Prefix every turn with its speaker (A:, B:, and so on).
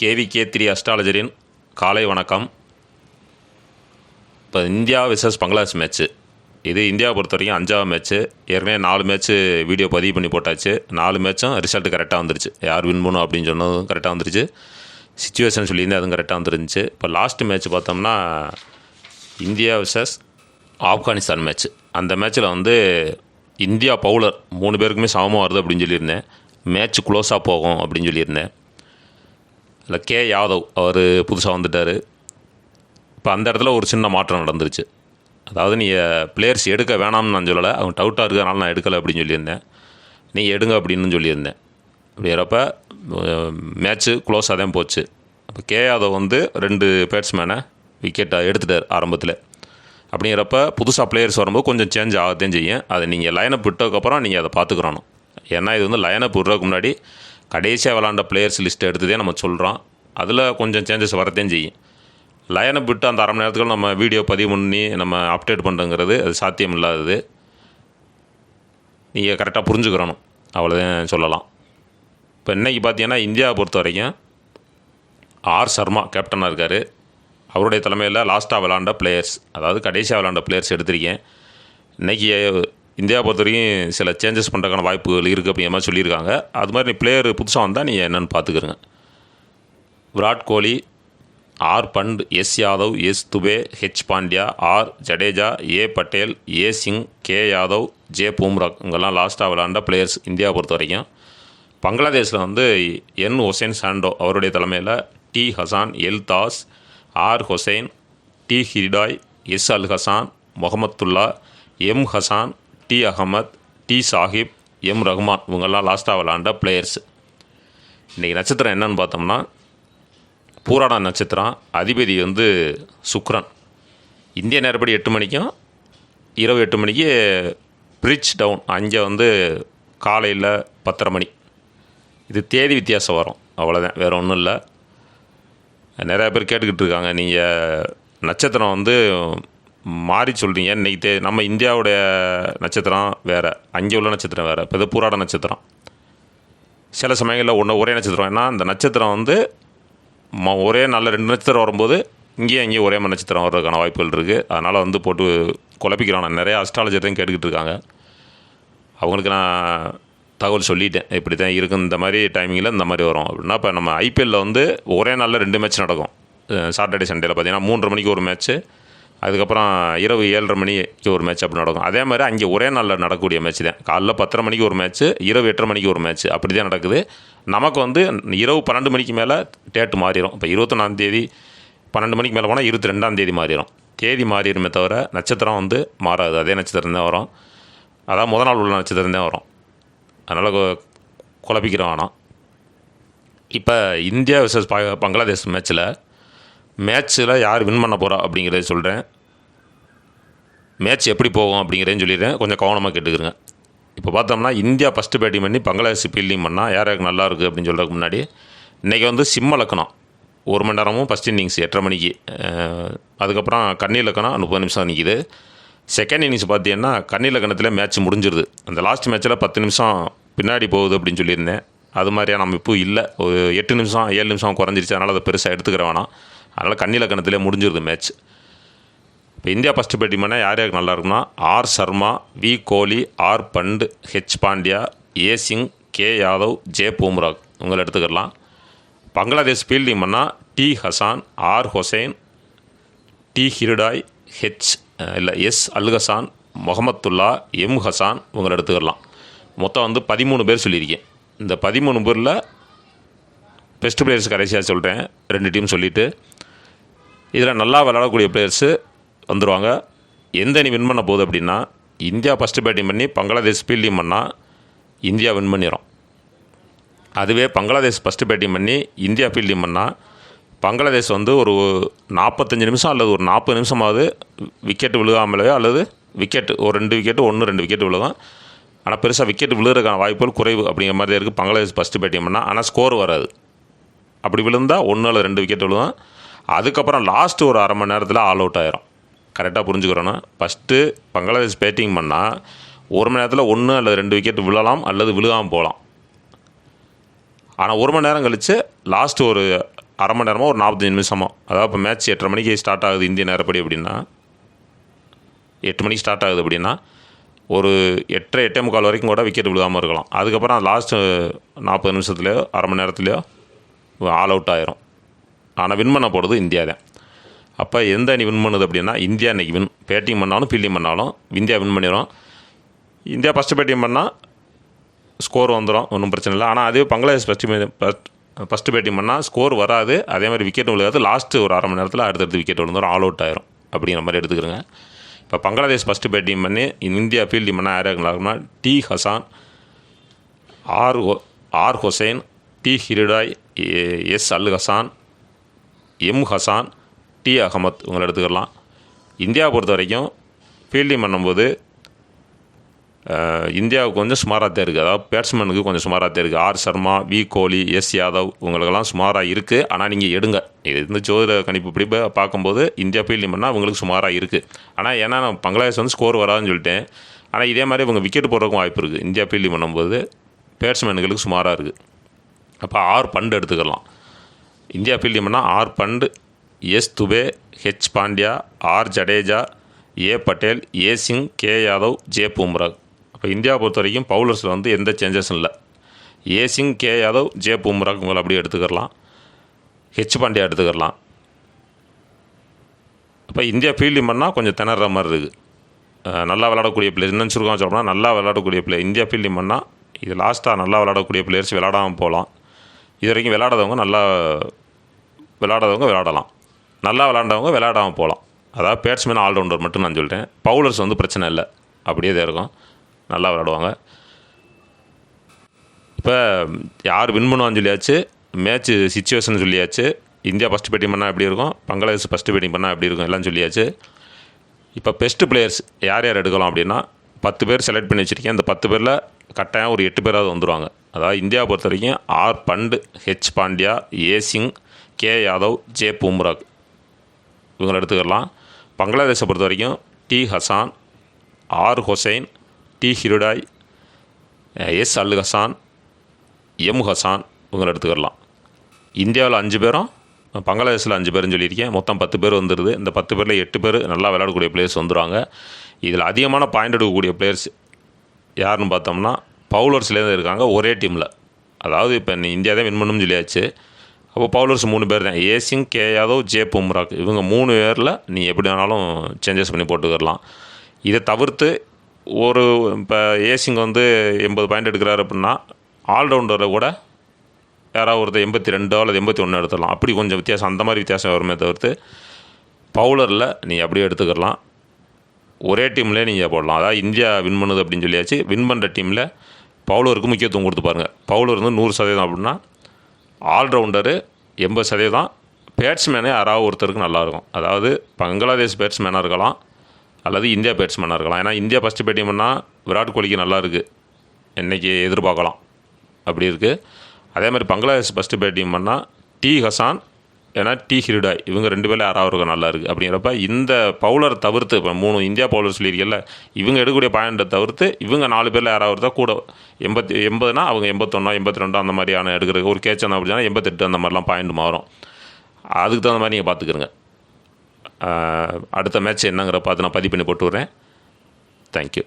A: KVK three அஸ்ட்ராலஜரின் காலை வணக்கம். இப்போ இந்தியா விசஸ் பங்களாதேஷ் மேட்ச்சு இது இந்தியாவை பொறுத்த வரைக்கும் அஞ்சாவது மேட்ச்சு ஏற்கனவே நாலு மேட்ச்சு வீடியோ பதிவு பண்ணி போட்டாச்சு. நாலு மேட்சும் ரிசல்ட் கரெக்டாக வந்துருச்சு. யார் வின் பண்ணும் அப்படின்னு சொன்னதும் கரெக்டாக வந்துருச்சு. சுச்சுவேஷன் சொல்லியிருந்தேன் அதுவும் கரெக்டாக வந்துருந்துச்சு. இப்போ லாஸ்ட் மேட்ச் பார்த்தோம்னா இந்தியா விசஸ் ஆப்கானிஸ்தான் மேட்ச் அந்த மேட்ச்சில் வந்து இந்தியா பவுலர் மூணு பேருக்குமே சமமாக வருது அப்படின்னு சொல்லியிருந்தேன். மேட்ச் க்ளோஸாக போகும் அப்படின்னு சொல்லியிருந்தேன். இல்லை கே யாதவ் அவர் புதுசாக வந்துட்டார். இப்போ அந்த இடத்துல ஒரு சின்ன மாற்றம் நடந்துருச்சு. அதாவது நீங்கள் பிளேயர்ஸ் எடுக்க வேணாம்னு நான் சொல்லலை. அவங்க டவுட்டாக இருக்கிறனால நான் எடுக்கலை அப்படின்னு சொல்லியிருந்தேன். நீங்கள் எடுங்க அப்படின்னு சொல்லியிருந்தேன். அப்படிங்கிறப்ப மேட்ச்சு க்ளோஸாக தான் போச்சு. அப்போ கே யாதவ் வந்து ரெண்டு பேட்ஸ்மேனை விக்கெட்டை எடுத்துட்டார் ஆரம்பத்தில். அப்படிங்கிறப்ப புதுசாக பிளேயர்ஸ் வரும்போது கொஞ்சம் சேஞ்ச் ஆகத்தையும் செய்யும். அதை நீங்கள் லைனப் விட்டதுக்கப்புறம் நீங்கள் அதை பார்த்துக்கிறணும். ஏன்னா இது வந்து லைனப் விடுறதுக்கு முன்னாடி கடைசியாக விளாண்ட பிளேயர்ஸ் லிஸ்ட் எடுத்ததே நம்ம சொல்கிறோம் அதில் கொஞ்சம் சேஞ்சஸ் வரத்தையும் செய்யும். லயனை விட்டு அந்த அரை மணி நேரத்துக்குள்ள நம்ம வீடியோ பதிவு பண்ணி நம்ம அப்டேட் பண்ணுறங்கிறது அது சாத்தியம் இல்லாதது நீங்கள் கரெக்டாக புரிஞ்சுக்கிறணும். அவ்வளோதான் சொல்லலாம். இப்போ இன்றைக்கி பார்த்தீங்கன்னா இந்தியாவை பொறுத்த வரைக்கும் ஆர் சர்மா கேப்டனாக இருக்கார். அவருடைய தலைமையில் லாஸ்ட்டாக விளாண்ட பிளேயர்ஸ் அதாவது கடைசியாக விளாண்ட பிளேயர்ஸ் எடுத்திருக்கேன். இன்றைக்கி இந்தியா பொறுத்த வரைக்கும் சில சேஞ்சஸ் பண்ணுறதுக்கான வாய்ப்புகள் இருக்குது அப்படிங்கிற மாதிரி சொல்லியிருக்காங்க. அது மாதிரி நீ பிளேயர் புதுசாக வந்தால் நீங்கள் என்னென்னு பார்த்துக்கிறங்க Virat Kohli R Pant S Yadav S Dube H Pandya R Jadeja A Patel A Singh K Yadav J Bumrah இவங்கெல்லாம் லாஸ்ட்டாக விளாண்ட பிளேயர்ஸ் இந்தியா பொறுத்த வரைக்கும் பங்களாதேஷில் வந்து என் ஹொசைன் சாண்டோ அவருடைய தலைமையில் T Hasan L Das R Hossain T Hridoy S Al Hasan Mahmudullah M Hasan T Ahmed T Sakib M Rahman இவங்கெல்லாம் லாஸ்ட்டாக விளாண்ட பிளேயர்ஸ் இன்றைக்கி நட்சத்திரம் என்னன்னு பார்த்தோம்னா பூராடா நட்சத்திரம். அதிபதி வந்து சுக்ரன். இந்திய நேரப்படி எட்டு மணிக்கும் இரவு எட்டு மணிக்கு பிரிட்ஜ் டவுன் அங்கே வந்து காலையில் பத்தரை மணி. இது தேதி வித்தியாசம் வரும். அவ்வளோதான் வேறு ஒன்றும் இல்லை. நிறையா பேர் கேட்டுக்கிட்டு இருக்காங்க. நீங்கள் நட்சத்திரம் வந்து மாறி சொல்கிறீங்க இன்றைக்கி தே நம்ம இந்தியாவுடைய நட்சத்திரம் வேறு. அங்கே உள்ள நட்சத்திரம் வேறு. இப்போ இது பூராட நட்சத்திரம். சில சமயங்களில் ஒன்று ஒரே நட்சத்திரம். ஏன்னா அந்த நட்சத்திரம் வந்து ம- ஒரே நல்ல ரெண்டு நட்சத்திரம் வரும்போது இங்கேயும் அங்கேயும் ஒரே மாதிரி நட்சத்திரம் வர்றதுக்கான வாய்ப்புகள் இருக்குது அதனால் வந்து போட்டு குழப்பிக்கிறான் நிறைய அஸ்ட்ராலஜர்டையும் கேட்டுக்கிட்டு இருக்காங்க. அவங்களுக்கு நான் தகவல் சொல்லிட்டேன். இப்படி தான் இருக்கும். இந்த மாதிரி டைமிங்கில் இந்த மாதிரி வரும். அப்படின்னா இப்போ நம்ம ஐபிஎல்லில் வந்து ஒரே நாளில் ரெண்டு மேட்ச் நடக்கும். சாட்டர்டே சண்டேயில் பார்த்தீங்கன்னா மூன்று மணிக்கு ஒரு மேட்ச்சு அதுக்கப்புறம் இரவு ஏழரை மணிக்கு ஒரு மேட்ச் அப்படி நடக்கும். அதே மாதிரி அங்கே ஒரே நாளில் நடக்கக்கூடிய மேட்ச் தான். காலைல பத்தரை மணிக்கு ஒரு மேட்ச்சு இரவு எட்டரை மணிக்கு ஒரு மேட்ச் அப்படி தான் நடக்குது. நமக்கு வந்து இரவு பன்னெண்டு மணிக்கு மேலே டேட்டு மாறிடும் இப்போ இருபத்தொன்னாம் தேதி பன்னெண்டு மணிக்கு மேலே போனால் இருபத்தி ரெண்டாம் தேதி மாறிடும் தேதி மாறிடுமே தவிர நட்சத்திரம் வந்து மாறாது. அதே நட்சத்திரம் தான் வரும். அதான் முத நாள் உள்ள நட்சத்திரம் தான் வரும். அதனால் கொ- ஆனால் இப்போ இந்தியா விசஸ் ப பங்களாதேஷ் மேட்ச்சில் மேட்ச்சில் யார் வின் பண்ண போகிறா அப்படிங்கிறத சொல்கிறேன் மேட்ச் எப்படி போகும் அப்படிங்கிறதையும் சொல்லிடுறேன். கொஞ்சம் கவனமாக கேட்டுக்கிறேங்க இப்போ பார்த்தோம்னா இந்தியா ஃபஸ்ட்டு பேட்டிங் பண்ணி பங்களாதேஷ் ஃபீல்டிங் பண்ணால் யார் யாருக்கு நல்லா இருக்குது அப்படின்னு சொல்கிறதுக்கு முன்னாடி இன்றைக்கி வந்து சிம்ம லக்கணம் ஒரு மணி நேரமும் ஃபஸ்ட் இன்னிங்ஸ் எட்டரை மணிக்கு. அதுக்கப்புறம் கன்னி லக்கணம் முப்பது நிமிஷம் நிற்கிது செகண்ட் இன்னிங்ஸ் பார்த்தீங்கன்னா கன்னி லக்கணத்தில் மேட்ச் முடிஞ்சிருது. அந்த லாஸ்ட் மேட்ச்சில் பத்து நிமிஷம் பின்னாடி போகுது அப்படின்னு சொல்லியிருந்தேன். அது மாதிரியான அமைப்பு இல்லை. ஒரு எட்டு நிமிஷம் ஏழு நிமிஷம் குறைஞ்சிருச்சு. அதனால் அதை பெருசாக எடுத்துக்கிற வேணாம். அதனால் கண்ணில கணத்திலே முடிஞ்சிருது மேட்ச் இப்போ இந்தியா ஃபஸ்ட்டு பேட்டிங் பண்ணால் யார் யாருக்கு நல்லா இருக்குன்னா R Sharma V Kohli R Pant H Pandya A Singh K Yadav J Bumrah. இவங்களை எடுத்துக்கலாம் பங்களாதேஷ் ஃபீல்டிங் பண்ணால் T Hasan R Hossain T Hridoy H இல்லை எஸ் அல்ஹசான் முகமத்துல்லா எம் ஹசான் இவங்களை எடுத்துக்கலாம் மொத்தம் வந்து பதிமூணு பேர் சொல்லியிருக்கேன். இந்த பதிமூணு பேரில் பெஸ்ட் பிளேயர்ஸ் கடைசியாக சொல்கிறேன் ரெண்டு டீம் சொல்லிவிட்டு இதில் நல்லா விளையாடக்கூடிய பிளேயர்ஸு வந்துடுவாங்க எந்த அணி வின் பண்ண போகுது அப்படின்னா இந்தியா ஃபஸ்ட்டு பேட்டிங் பண்ணி பங்களாதேஷ் ஃபீல்டிங் பண்ணால் இந்தியா வின் பண்ணிடும் அதுவே பங்களாதேஷ் ஃபஸ்ட்டு பேட்டிங் பண்ணி இந்தியா ஃபீல்டிங் பண்ணால் பங்களாதேஷ் வந்து ஒரு நாற்பத்தஞ்சு நிமிஷம் அல்லது ஒரு நாற்பது நிமிஷமாவது விக்கெட் விழுகாமலே அல்லது விக்கெட் ஒரு ரெண்டு விக்கெட்டு ஒன்று ரெண்டு விக்கெட் விழுகும். ஆனால் பெருசாக விக்கெட் விழுகிறதுக்கான வாய்ப்புகள் குறைவு அப்படிங்கிற மாதிரி இருக்குது பங்களாதேஷ் ஃபஸ்ட்டு பேட்டிங் பண்ணால் ஆனால் ஸ்கோர் வராது. அப்படி விழுந்தால் ஒன்று அல்லது ரெண்டு விக்கெட் விழுகும். அதுக்கப்புறம் லாஸ்ட் ஒரு அரை மணி நேரத்தில் ஆல் அவுட் ஆயிரும். கரெக்டாக புரிஞ்சுக்கிறோன்னா ஃபஸ்ட்டு பங்களாதேஷ் பேட்டிங் பண்ணால் ஒரு மணி நேரத்தில் ஒன்று அல்லது ரெண்டு விக்கெட் விழலாம் அல்லது விழுகாமல் போகலாம். ஆனால் ஒரு மணி நேரம் கழித்து லாஸ்ட் ஒரு அரை மணி நேரமோ ஒரு நாற்பத்தஞ்சு நிமிஷமோ அதாவது இப்போ மேட்ச் எட்டரை மணிக்கு ஸ்டார்ட் ஆகுது இந்திய நேரப்படி அப்படின்னா எட்டு மணிக்கு ஸ்டார்ட் ஆகுது அப்படின்னா ஒரு எட்டரை எட்டே முக்கால் வரைக்கும் கூட விக்கெட் விழுகாமல் இருக்கலாம். அதுக்கப்புறம் லாஸ்ட்டு நாற்பது நிமிஷத்துலையோ அரை மணி நேரத்துலையோ ஆல் அவுட் ஆயிரும். ஆனால் வின் பண்ண போகிறது இந்தியா தான். அப்போ எந்த அணி வின் பண்ணுது அப்படின்னா இந்தியா இன்றைக்கி வின் பேட்டிங் பண்ணாலும் ஃபீல்டிங் பண்ணாலும் இந்தியா வின் பண்ணிடும் இந்தியா ஃபஸ்ட்டு பேட்டிங் பண்ணால் ஸ்கோர் வந்துடும் ஒன்றும் பிரச்சனை இல்லை. ஆனால் அதே பங்களாதேஷ் ஃபஸ்ட்டு ஃபஸ்ட்டு பேட்டிங் பண்ணால் ஸ்கோர் வராது. அதே மாதிரி விக்கெட் விழுகாது லாஸ்ட்டு ஒரு அரை மணி நேரத்தில் அடுத்தடுத்து விக்கெட் விழுந்துடும் ஆல் அவுட் ஆயிரும் அப்படிங்கிற மாதிரி எடுத்துக்கிறோங்க. இப்போ பங்களாதேஷ் ஃபஸ்ட்டு பேட்டிங் பண்ணி இந்தியா ஃபீல்டிங் பண்ணால் யார் யாருக்குன்னா T Hasan R R Hussain T Hridoy S Al Hasan M Hasan T Ahmed இவங்களை எடுத்துக்கலாம். இந்தியாவை பொறுத்த வரைக்கும் ஃபீல்டிங் பண்ணும்போது இந்தியாவுக்கு கொஞ்சம் சுமாராக தான் இருக்குது அதாவது பேட்ஸ்மேனுக்கு கொஞ்சம் சுமாராக தான் இருக்குது R Sharma V Kohli S Yadav இவங்களுக்கெல்லாம் சுமாராக இருக்குது ஆனால் நீங்கள் எடுங்க. இது இந்த ஜோதிட கணிப்பு இப்படி பார்க்கும்போது இந்தியா ஃபீல்டிங் பண்ணால் அவங்களுக்கு சுமாராக இருக்குது ஆனால் ஏன்னா நான் பங்களாதேஷ் வந்து ஸ்கோர் வராதுன்னு சொல்லிட்டேன். ஆனால் இதே மாதிரி இவங்க விக்கெட் போடுறதுக்கும் வாய்ப்பு இருக்குது இந்தியா ஃபீல்டிங் பண்ணும்போது பேட்ஸ்மேனுங்களுக்கு சுமாராக இருக்குது அப்போ ஆர் பண்டு எடுத்துக்கலாம். இந்தியா ஃபீல்டிங் பண்ணால் R Pant S Dube H Pandya R Jadeja A Patel A Singh K Yadav J Bumrah அப்போ இந்தியா பொறுத்த வரைக்கும் பவுலர்ஸில் வந்து எந்த சேஞ்சஸும் இல்லை. A Singh K Yadav J Bumrah உங்களை அப்படியே எடுத்துக்கிறலாம். ஹெச் பாண்டியா எடுத்துக்கிறலாம். இப்போ இந்தியா ஃபீல்டிங் பண்ணால் கொஞ்சம் திணற மாதிரி இருக்குது நல்லா விளாடக்கூடிய பிளேயர் இன்னும் சுருக்கமாக சொல்லணும்னா நல்லா விளாடக்கூடிய பிளேயர் இந்தியா ஃபீல்டிங் பண்ணால் இது லாஸ்ட்டாக நல்லா விளாடக்கூடிய பிளேயர்ஸ் விளாடாமல் போகலாம் இது வரைக்கும் விளாடாதவங்க நல்லா விளாடாதவங்க விளாடலாம். நல்லா விளாண்டவங்க விளாடாமல் போகலாம். அதாவது பேட்ஸ்மேன் ஆல்ரவுண்டர் மட்டும் நான் சொல்லிட்டேன் பவுலர்ஸ் வந்து பிரச்சனை இல்லை. அப்படியே தான் இருக்கும். நல்லா விளாடுவாங்க. இப்போ யார் வின் பண்ணுவான்னு சொல்லியாச்சு? மேட்ச் சுச்சுவேஷன் சொல்லியாச்சு. இந்தியா ஃபஸ்ட்டு பேட்டிங் பண்ணால் எப்படி இருக்கும்? பங்களாதேஷ் ஃபஸ்ட்டு பேட்டிங் பண்ணால் எப்படி இருக்கும்? எல்லாம் சொல்லியாச்சு. இப்போ பெஸ்ட்டு பிளேயர்ஸ் யார் யார் எடுக்கலாம் அப்படின்னா பத்து பேர் செலக்ட் பண்ணி வச்சுருக்கேன். அந்த பத்து பேரில் கட்டாயம் ஒரு எட்டு பேராவது வந்துடுவாங்க அதாவது இந்தியா பொறுத்த வரைக்கும் R Pant H Pandya A Singh K Yadav J Bumrah. இவங்களை எடுத்துக்கலாம். பங்களாதேஷை பொறுத்த வரைக்கும் T Hasan R Hussain T Hridoy S Al Hasan M Hasan இவங்களை எடுத்துக்கலாம். இந்தியாவில் அஞ்சு பேரும் பங்களாதேஷில் அஞ்சு பேருன்னு சொல்லியிருக்கேன். மொத்தம் பத்து பேர் வந்துடுது இந்த பத்து பேரில் எட்டு பேர் நல்லா விளையாடக்கூடிய பிளேயர்ஸ் வந்துடுவாங்க இதில் அதிகமான பாயிண்ட் எடுக்கக்கூடிய பிளேயர்ஸ் யாருன்னு பார்த்தோம்னா பவுலர்ஸ்லேருந்து இருக்காங்க ஒரே டீமில். அதாவது இப்போ நீ இந்தியா தான் வின் பண்ணணும்னு சொல்லியாச்சு. அப்போ பவுலர்ஸ் மூணு பேர் தான். ஏசிங் கே யாதவ் ஜே பும்ராக். இவங்க மூணு பேரில் நீ எப்படி வேணாலும் சேஞ்சஸ் பண்ணி போட்டுக்கிடலாம். இதை தவிர்த்து ஒரு இப்போ ஏசிங் வந்து எண்பது பாயிண்ட் எடுக்கிறாரு அப்படின்னா ஆல்ரவுண்டரில் கூட யாராவது ஒருத்தர் எண்பத்தி ரெண்டோ அல்லது எண்பத்தி ஒன்று எடுத்துடலாம். அப்படி கொஞ்சம் வித்தியாசம் அந்த மாதிரி வித்தியாசம் வருமே தவிர்த்து பவுலரில் நீ அப்படியே எடுத்துக்கலாம் ஒரே டீம்லேயே நீங்கள் போடலாம். அதாவது இந்தியா வின் பண்ணுது அப்படின்னு சொல்லியாச்சு. வின் பண்ணுற டீமில் பவுலருக்கு முக்கியத்துவம் கொடுத்து பாருங்கள் பவுலர் வந்து நூறு சதவீதம் அப்படின்னா ஆல்ரவுண்டரு எண்பது சதவீதம். பேட்ஸ்மேனே யாராவது ஒருத்தருக்கு நல்லாயிருக்கும். அதாவது பங்களாதேஷ் பேட்ஸ்மேனாக இருக்கலாம் அல்லது இந்தியா பேட்ஸ்மேனாக இருக்கலாம். ஏன்னா இந்தியா ஃபஸ்ட்டு பேட்டிங் பண்ணால் விராட் கோலிக்கு நல்லா இருக்குது இன்றைக்கி எதிர்பார்க்கலாம். அப்படி இருக்குது அதே மாதிரி பங்களாதேஷ் ஃபஸ்ட்டு பேட்டிங் பண்ணால் டி ஹசான் ஏன்னா டி ஹிருடாய் இவங்க ரெண்டு பேரில் யாராவது ஒருவர் நல்லா இருக்குது அப்படிங்கிறப்ப இந்த பவுலர் தவிர்த்து இப்போ மூணு இந்தியா பவுலர் சொல்லியிருக்கல இவங்க எடுக்கக்கூடிய பாயிண்ட்டை தவிர்த்து இவங்க நாலு பேரில் யாராவது இருந்தால் கூட எண்பத்தி எண்பதுனா அவங்க எண்பத்தொன்னா எண்பத்தி ரெண்டோ அந்த மாதிரியான எடுக்கிற ஒரு கேட்ச் அந்த அப்படின்னா எண்பத்தெட்டு அந்த மாதிரிலாம் பாயிண்ட் மாறும். அதுக்கு தகுந்த மாதிரி நீங்கள் பார்த்துக்கிறங்க அடுத்த மேட்ச் என்னங்கிற பார்த்து நான் பதிவு பண்ணி போட்டு விட்றேன். தேங்க்யூ